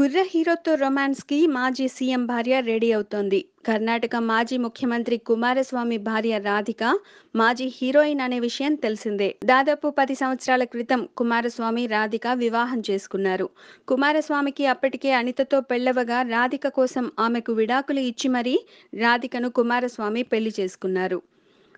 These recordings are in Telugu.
కుర్ర హీరోతో రొమాన్స్కి మాజీ సీఎం భార్య రెడీ అవుతోంది. కర్ణాటక మాజీ ముఖ్యమంత్రి కుమారస్వామి భార్య రాధిక మాజీ హీరోయిన్ అనే విషయం తెలిసిందే. దాదాపు పది సంవత్సరాల క్రితం కుమారస్వామి రాధిక వివాహం చేసుకున్నారు. కుమారస్వామికి అప్పటికే అనితతో పెళ్ళవగా రాధిక కోసం ఆమెకు విడాకులు ఇచ్చి మరీ రాధికను కుమారస్వామి పెళ్ళి చేసుకున్నారు.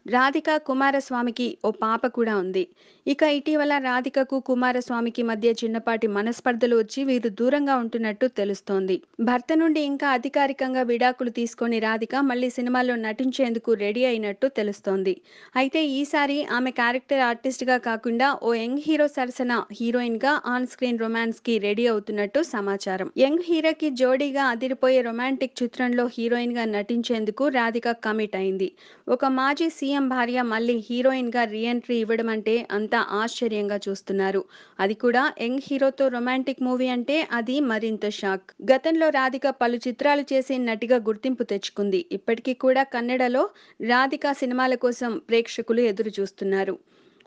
రాధిక కుమారస్వామికి ఓ పాప కూడా ఉంది. ఇక ఇటీవల రాధికకు కుమారస్వామికి మధ్య చిన్నపాటి మనస్పర్ధలు వచ్చి వీరు దూరంగా ఉంటున్నట్టు తెలుస్తోంది. భర్త నుండి ఇంకా అధికారికంగా విడాకులు తీసుకొని రాధిక మళ్ళీ సినిమాలో నటించేందుకు రెడీ అయినట్టు తెలుస్తోంది. అయితే ఈసారి ఆమె క్యారెక్టర్ ఆర్టిస్ట్గా కాకుండా ఓ యంగ్ హీరో సరసన హీరోయిన్గా ఆన్ స్క్రీన్ రొమాన్స్కి రెడీ అవుతున్నట్టు సమాచారం. యంగ్ హీరోకి జోడీగా అదిరిపోయే రొమాంటిక్ చిత్రంలో హీరోయిన్గా నటించేందుకు రాధిక కమిట్ అయింది. ఒక మాజీ సీ సీఎం భార్య మళ్ళీ హీరోయిన్గా రీఎంట్రీ ఇవ్వడం అంటే అంతా ఆశ్చర్యంగా చూస్తున్నారు. అది కూడా యంగ్ హీరోతో రొమాంటిక్ మూవీ అంటే అది మరింత షాక్. గతంలో రాధిక పలు చిత్రాలు చేసి నటిగా గుర్తింపు తెచ్చుకుంది. ఇప్పటికీ కూడా కన్నడలో రాధిక సినిమాల కోసం ప్రేక్షకులు ఎదురు చూస్తున్నారు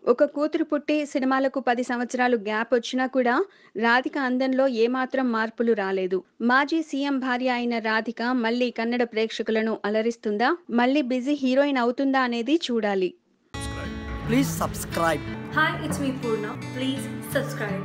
ఒక కూతురు పుట్టి సినిమాలకు పది సంవత్సరాలు గ్యాప్ వచ్చినా కూడా రాధిక అందంలో ఏమాత్రం మార్పులు రాలేదు మాజీ సీఎం భార్య అయిన రాధిక మళ్ళీ కన్నడ ప్రేక్షకులను అలరిస్తుందా మళ్ళీ బిజీ హీరోయిన్ అవుతుందా అనేది చూడాలి Please subscribe. Hi, it's me Purna. Please subscribe.